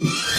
you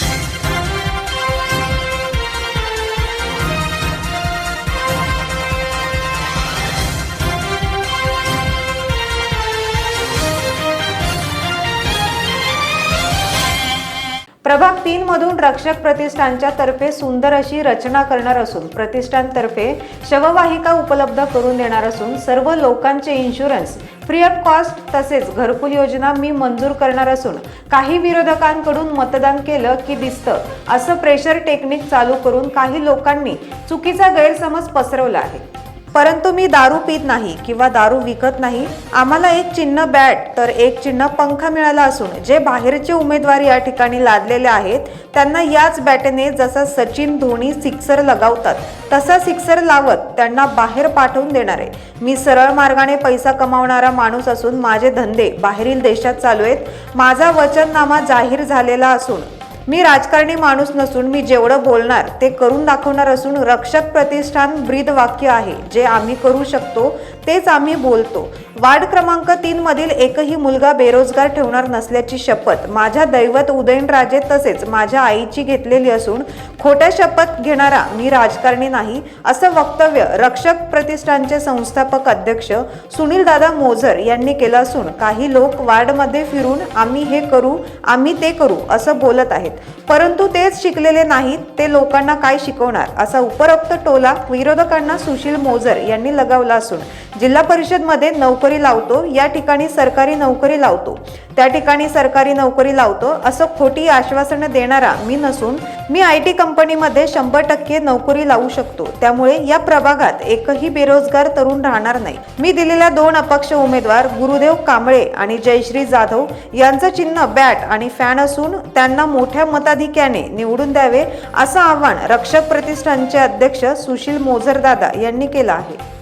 प्रभाग तीन मधून रक्षक प्रतिष्ठानच्या तर्फे सुंदर अशी रचना करणार असून प्रतिष्ठानतर्फे शववाहिका उपलब्ध करून देणार असून सर्व लोकांचे इन्शुरन्स फ्री ऑफ कॉस्ट तसेच घरकुल योजना मी मंजूर करणार असून काही विरोधकांकडून मतदान केलं की दिसतं असं प्रेशर टेक्निक चालू करून काही लोकांनी चुकीचा गैरसमज पसरवला आहे. परंतु मी दारू पित नाही किंवा दारू विकत नाही आम्हाला एक चिन्ह बॅट तर एक चिन्ह पंखा मिळाला असून जे बाहेरचे उमेदवार या ठिकाणी लादलेले आहेत त्यांना याच बॅटने जसा सचिन धोनी सिक्सर लगावतात तसा सिक्सर लावत त्यांना बाहेर पाठवून देणार. आहे मी सरळ मार्गाने पैसा कमावणारा माणूस असून माझे धंदे बाहेरील देशात चालू आहेत. माझा वचननामा जाहीर झालेला असून मी राजकारणी माणूस नसून मी जेवढं बोलणार ते करून दाखवणार असून रक्षक प्रतिष्ठान ब्रीद वाक्य आहे जे आम्ही करू शकतो तेच आम्ही बोलतो. वार्ड क्रमांक तीन मधील एकही मुलगा बेरोजगार ठेवणार नसल्याची शपथ माझ्या दैवत उदयनराजे तसेच माझ्या आईची घेतलेली असून खोट्या शपथ घेणारा मी राजकारणी नाही असं वक्तव्य रक्षक प्रतिष्ठानचे संस्थापक अध्यक्ष सुनील दादा मोझर यांनी केलं असून काही लोक वार्डमध्ये फिरून आम्ही हे करू आम्ही ते करू असं बोलत आहेत. परंतु तेच शिकलेले नाहीत ते लोकांना काय शिकवणार असा उपरोक्त टोला विरोधकांना सुशील मोझर यांनी लगावला असून जिल्हा परिषदमध्ये नोकरी लावतो या ठिकाणी सरकारी नोकरी लावतो. त्या ठिकाणी सरकारी नोकरी लावतो असं खोटी आश्वासनं देणारा मी नसून मी आय टी कंपनीमध्ये शंभर टक्के नोकरी लावू शकतो. त्यामुळे या प्रभागात एकही बेरोजगार तरुण राहणार नाही. मी दिलेल्या दोन अपक्ष उमेदवार गुरुदेव कांबळे आणि जयश्री जाधव यांचं चिन्ह बॅट आणि फॅन असून त्यांना मोठ्या मताधिक्याने निवडून द्यावे असं आवाहन रक्षक प्रतिष्ठानचे अध्यक्ष सुशील मोझरदादा यांनी केलं आहे.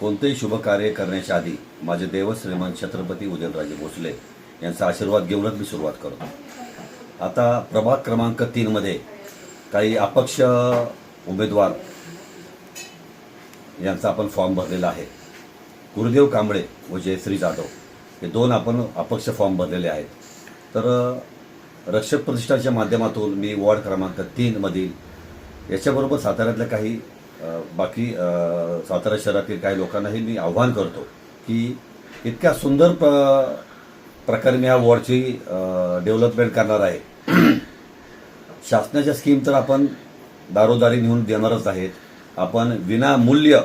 कोणतेही शुभ कार्य करण्याच्या आधी माझे देव श्रीमान छत्रपती उदयनराजे भोसले यांचा आशीर्वाद घेऊनच मी सुरुवात करतो. आता प्रभाग क्रमांक तीनमध्ये काही अपक्ष उमेदवार यांचा आपण फॉर्म भरलेला आहे. गुरुदेव कांबळे व जयश्री जाधव हे दोन आपण अपक्ष फॉर्म भरलेले आहेत. तर रक्षक प्रतिष्ठानच्या माध्यमातून मी वॉर्ड क्रमांक तीनमधील याच्याबरोबर साताऱ्यातल्या काही बाकी सातारा शहरातील काही लोकांनाही मी आव्हान करतो की इतक्या सुंदर प्र प्रकारे मी ह्या वॉर्डची डेव्हलपमेंट करणार आहे. शासनाच्या स्कीम तर आपण दारोदारी नेऊन देणारच आहेत. आपण विनामूल्य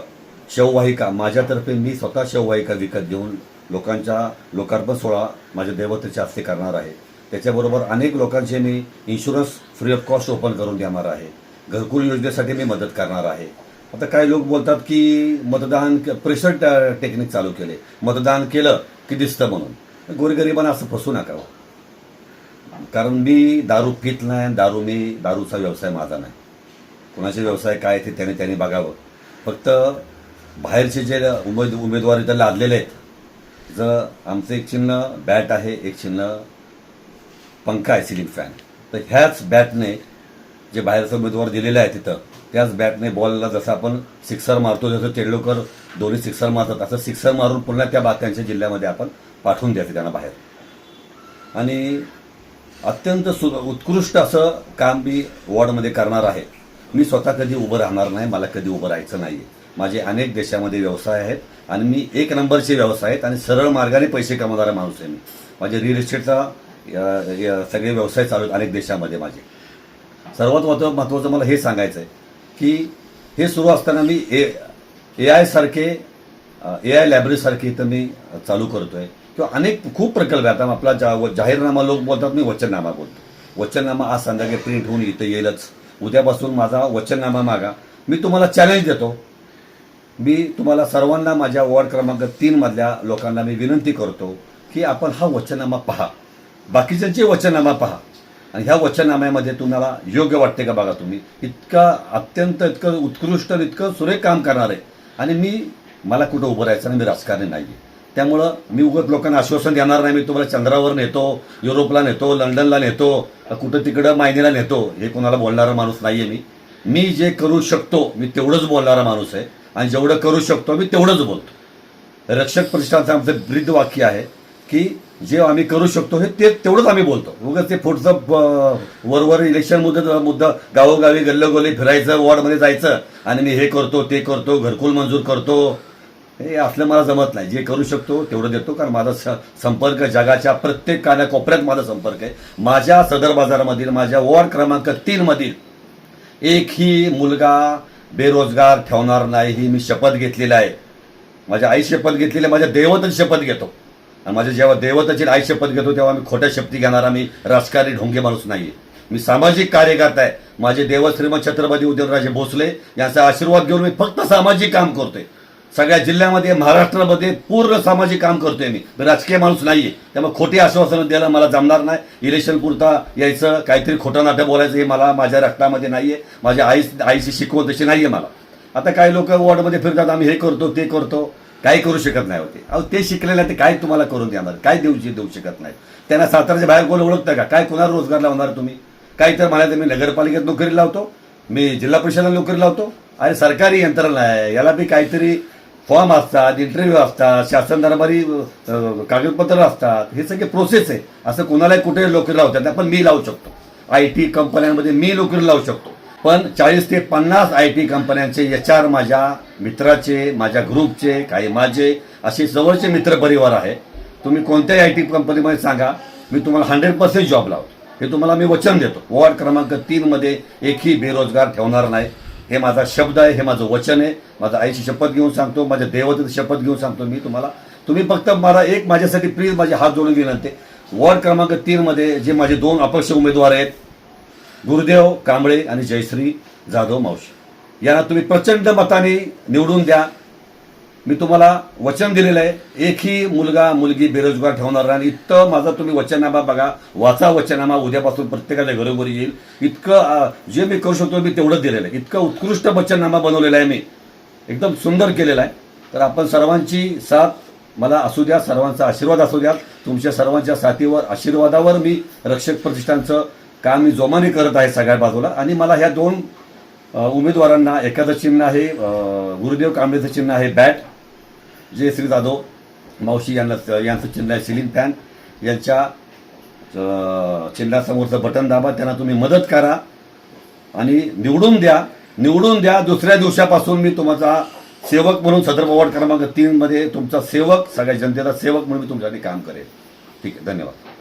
शववाहिका माझ्यातर्फे मी स्वतः शववाहिका विकत घेऊन लोकांच्या लोकार्पण सोहळा माझ्या देवतेच्या हस्ते करणार आहे. त्याच्याबरोबर अनेक लोकांचे मी insurance free of cost open करून देणार आहे. घरकुल योजनेसाठी मी मदत करणार आहे. आता काही लोक बोलतात की मतदान प्रेशर टेक्निक चालू केले. मतदान केलं की दिसतं म्हणून. गोरगरिबांना असं फसू नका हो. कारण मी दारू पित नाही दारू मी दारूचा व्यवसाय माझा नाही. कुणाचे व्यवसाय काय ते त्याने त्याने बघावं. फक्त बाहेरचे जे उमेद उमेदवार इथं लादलेले आहेत. जर आमचं एक चिन्ह बॅट आहे एक चिन्ह पंखा आहे सिलिंग फॅन तर ह्याच बॅटने जे बाहेरचे उमेदवार दिलेले आहे तिथं त्याच बॅटने बॉलला जसं आपण सिक्सर मारतो जसं तेंडुलकर दोन्ही सिक्सर मारतात असं सिक्सर मारून पुन्हा त्या बा त्यांच्या जिल्ह्यामध्ये आपण पाठवून द्यायचं त्यांना बाहेर. आणि अत्यंत सु उत्कृष्ट असं काम मी वॉर्डमध्ये करणार आहे. मी स्वतः कधी उभं राहणार नाही मला कधी उभं राहायचं नाही माझे अनेक देशामध्ये व्यवसाय आहेत आणि मी एक नंबरचे व्यवसाय आहेत आणि सरळ मार्गाने पैसे कमवणारा माणूस आहे मी. माझे रिअल इस्टेटचा सगळे व्यवसाय चालू आहेत अनेक देशामध्ये माझे. सर्वात महत्त्व महत्त्वाचं मला हे सांगायचं आहे की हे सुरू असताना मी ए ए आय सारखे ए आय लायब्ररीसारखे इथं मी चालू करतो आहे किंवा अनेक खूप प्रकल्प आहेत. आता आपला जा जाहीरनामा लोक बोलतात मी वचननामा बोलतो. वचननामा आज संध्याकाळी प्रिंट होऊन इथं येईलच. उद्यापासून माझा वचननामा मागा. मी तुम्हाला चॅलेंज देतो. मी तुम्हाला सर्वांना माझ्या वॉर्ड क्रमांक तीनमधल्या लोकांना मी विनंती करतो की आपण हा वचननामा पहा. बाकीच्यांचे वचननामा पहा. ह्या वचननाम्यामध्ये तुम्हाला योग्य वाटते का बघा तुम्ही? इतका अत्यंत इतकं उत्कृष्ट आणि इतकं सुरेख काम करणार. आहे आणि मी मला कुठं उभं राहायचं आणि मी राजकारणी नाही आहे त्यामुळं मी उगत लोकांना आश्वासन देणार नाही. मी तुम्हाला चंद्रावर नेतो युरोपला नेतो लंडनला नेतो कुठं तिकडं मायनीला नेतो हे कोणाला बोलणारा माणूस नाही आहे मी. मी जे करू शकतो मी तेवढंच बोलणारा माणूस आहे. आणि जेवढं करू शकतो मी तेवढंच बोलतो. रक्षक प्रतिष्ठानचं आमचं ब्रीद वाक्य आहे की जे आम्ही करू शकतो हे ते तेवढंच आम्ही बोलतो. उगाच ते पुढचं वरवर इलेक्शन मुद्दा मुद्दा गावोगावी गल्लोगल्ली फिरायचं वॉर्डमध्ये जायचं आणि मी हे करतो ते करतो घरकुल मंजूर करतो हे असलं मला जमत नाही. जे करू शकतो तेवढं देतो कारण माझा स- संपर्क जगाच्या प्रत्येक कानाकोपऱ्यात माझा संपर्क आहे. माझ्या सदर बाजारामधील माझ्या वॉर्ड क्रमांक तीनमधील एकही मुलगा बेरोजगार ठेवणार नाही ही मी शपथ घेतलेली आहे. माझ्या आई शपथ घेतलेली आहे, माझ्या देवताची शपथ घेतो. आणि माझ्या जेव्हा देवताची आई शपथ घेतो तेव्हा मी खोट्या शपथी घेणारा मी राजकारणी ढोंगे माणूस नाही मी सामाजिक कार्यकर्ता आहे. माझे देव श्रीमंत छत्रपती उदयनराजे भोसले यांचा आशीर्वाद घेऊन मी फक्त सामाजिक काम करतोय. सगळ्या जिल्ह्यामध्ये महाराष्ट्रामध्ये पूर्ण सामाजिक काम करतोय मी. राजकीय माणूस नाहीये. त्यामुळे खोटी आश्वासनं द्यायला मला जमणार नाही. इलेक्शन पुरता यायचं काहीतरी खोटं नाटक बोलायचं हे मला माझ्या रक्तामध्ये नाहीये. माझ्या आई आईची शिकवण तशी नाहीये मला. आता काही लोक वॉर्डमध्ये फिरतात आम्ही हे करतो ते करतो. काही करू शकत नाही होते. अहो ते शिकलेले आहे, ते काय तुम्हाला करून देणार? काय देऊ देऊ शकत नाही? त्यांना साताराच्या बाहेर कोण ओळखतं का? काय कोणाला रोजगार लावणार तुम्ही? काय तर म्हणायचं मी नगरपालिकेत नोकरी लावतो. मी जिल्हा परिषदेला नोकरी लावतो. अरे सरकारी यंत्रणा आहे. याला बी काहीतरी फॉर्म असतात इंटरव्ह्यू असतात शासन दरबारी कागदपत्र असतात. हे सगळे प्रोसेस आहे. असं कोणालाही कुठे नोकरी लावतात पण मी लावू शकतो. आय टी कंपन्यांमध्ये मी नोकरी लावू शकतो. पण चाळीस ते पन्नास आय टी कंपन्यांचे एच आर माझ्या मित्राचे माझ्या ग्रुपचे काही माझे असे जवळचे मित्र परिवार आहे. तुम्ही कोणत्याही आय टी कंपनीमध्ये सांगा मी तुम्हाला हंड्रेड पर्सेंट जॉब लावतो. हे तुम्हाला मी वचन देतो. वॉर्ड क्रमांक तीनमध्ये एकही बेरोजगार ठेवणार नाही. हे माझा शब्द आहे हे माझं वचन आहे. माझा आईची शपथ घेऊन सांगतो माझ्या देवतेची शपथ घेऊन सांगतो. मी तुम्हाला तुम्ही फक्त मला एक माझ्यासाठी प्लीज माझे हात जोडून विनंती. वॉर्ड क्रमांक तीनमध्ये जे माझे दोन अपक्ष उमेदवार आहेत गुरुदेव कांबळे आणि जयश्री जाधव मावशी. यांना तुम्ही प्रचंड मताने निवडून द्या. मी तुम्हाला वचन दिलेलं आहे. एकही मुलगा मुलगी बेरोजगार ठेवणार नाही. आणि इतकं माझा तुम्ही वचननामा बघा. वाचा वचननामा उद्यापासून प्रत्येकाच्या घरोघरी येईल. इतकं जे मी करू शकतो मी तेवढं दिलेलं आहे. इतकं उत्कृष्ट वचननामा बनवलेला आहे मी. एकदम सुंदर केलेला आहे. तर आपण सर्वांची साथ मला असू द्या. सर्वांचा आशीर्वाद असू द्या. तुमच्या सर्वांच्या साथीवर आशीर्वादावर मी रक्षक प्रतिष्ठानचं काम मी जोमाने करत आहे सगळ्या बाजूला. आणि मला ह्या दोन उमेदवारांना एखादं चिन्ह आहे गुरुदेव कांबळेचं चिन्ह आहे बॅट. जे श्री जाधव. मावशी यांना यांचं चिन्ह आहे सिलिंग फॅन यांच्या चिन्हासमोरचं बटन दाबा त्यांना तुम्ही मदत करा आणि निवडून द्या. निवडून द्या दुसऱ्या दिवसापासून मी तुमचा सेवक म्हणून सदर वॉर्ड क्रमांक तीनमध्ये तुमचा सेवक सगळ्या जनतेचा सेवक म्हणून मी तुमच्यासाठी काम करेल ठीक आहे धन्यवाद.